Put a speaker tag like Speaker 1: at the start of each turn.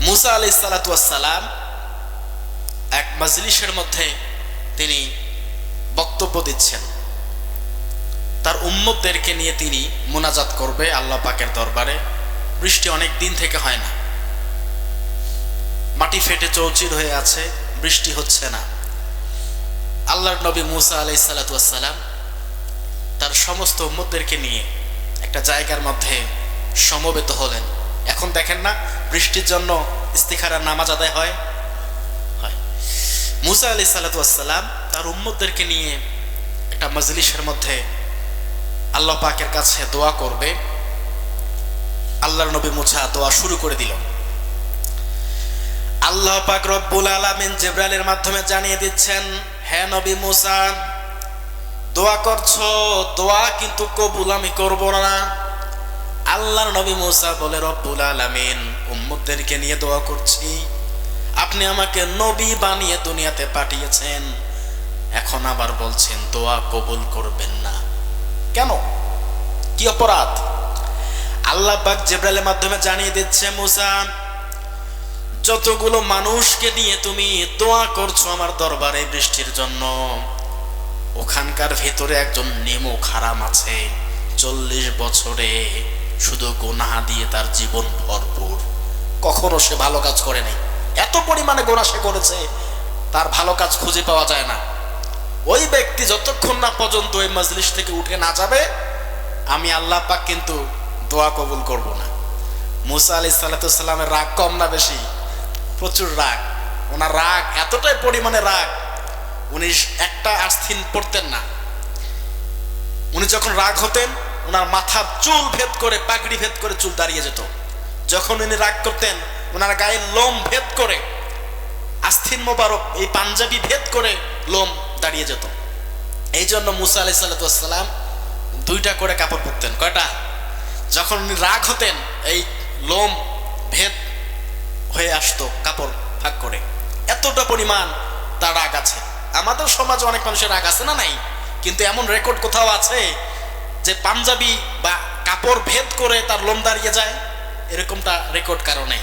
Speaker 1: মুসা আলি সালাতাম এক মজলিসের মধ্যে তিনি বক্তব্য দিচ্ছেন। তার উম্মতদেরকে নিয়ে তিনি মোনাজাত করবে আল্লাহ পাকের দরবারে। বৃষ্টি অনেক দিন থেকে হয় না। মাটি ফেটে চৌচির হয়ে আছে, বৃষ্টি হচ্ছে না। আল্লাহর নবী মুসা আলাই সালাতাম তার সমস্ত উম্মতদেরকে নিয়ে একটা জায়গার মধ্যে সমবেত হলেন। এখন দেখেন না, বৃষ্টির জন্য ইস্তিখারা নামাজ আদায় হয়? হয়। মুসা আলি সালাতাম তার উম্মতদেরকে নিয়ে একটা মজলিসের মধ্যে আল্লাহ পাকের কাছে দোয়া করবে। আল্লাহর নবী মুসা দোয়া শুরু করে দিল। আল্লাহ পাক রব্বুল আলামিন জেব্রাইলের মাধ্যমে জানিয়ে দিচ্ছেন হ্যাঁ নবী মুসা, দোয়া করছ, দোয়া কিন্তু কবুল আমি করব না। আল্লাহর নবী মুসা বলে, রব্বুল আলামিন, উম্মতদেরকে নিয়ে দোয়া করছি। আপনি আমাকে নবী বানিয়ে দুনিয়াতে পাঠিয়েছেন। এখন আবার বলছেন, দোয়া কবুল করবেন না। কেন? কি অপরাধ? আল্লাহ পাক জেব্রাইলের মাধ্যমে জানিয়ে দিচ্ছে, মুসা, যতগুলো মানুষকে নিয়ে তুমি দোয়া করছ আমার দরবারে বৃষ্টির জন্য, ওখানকার ভেতরে একজন নেমো খারাম আছে, চল্লিশ বছরে শুধু গোনাহা দিয়ে তার জীবন ভরপুর। কখনো সে ভালো কাজ করে নাই। এত পরিমাণে গোনা সে করেছে, তার ভালো কাজ খুঁজে পাওয়া যায় না। ওই ব্যক্তি যতক্ষণ না পর্যন্ত ওই মজলিস থেকে উঠে না যাবে, আমি আল্লাহ পাক কিন্তু দোয়া কবুল করব না। মুসা আলি সাল্লাতামের রাগ কম না বেশি? প্রচুর রাগ। ওনার রাগ এতটাই পরিমাণে রাগ, উনি একটা আস্থিন পড়তেন না। উনি যখন রাগ হতেন ওনার মাথার চুল ভেদ করে, পাগড়ি ভেদ করে চুল দাঁড়িয়ে যেত। যখন উনি রাগ করতেন, ওনার গায়ের লোম ভেদ করে আস্থিন মোবারক, এই পাঞ্জাবি ভেদ করে লোম দাঁড়িয়ে যেত। এই জন্য মুসা আলাই সাল্লাতাম দুইটা করে কাপড় পরতেন। কয়টা? যখন উনি রাগ হতেন, এই লোম ভেদ হয়ে আসতো কাপড় ভাগ করে। এতটা পরিমাণ তার রাগ আছে। আমাদের সমাজে অনেক মানুষের রাগ আছে না নাই? কিন্তু এমন রেকর্ড কোথাও আছে যে পাঞ্জাবি বা কাপড় ভেদ করে তার লোম দাঁড়িয়ে যায় এরকমটা রেকর্ড কারও নেই।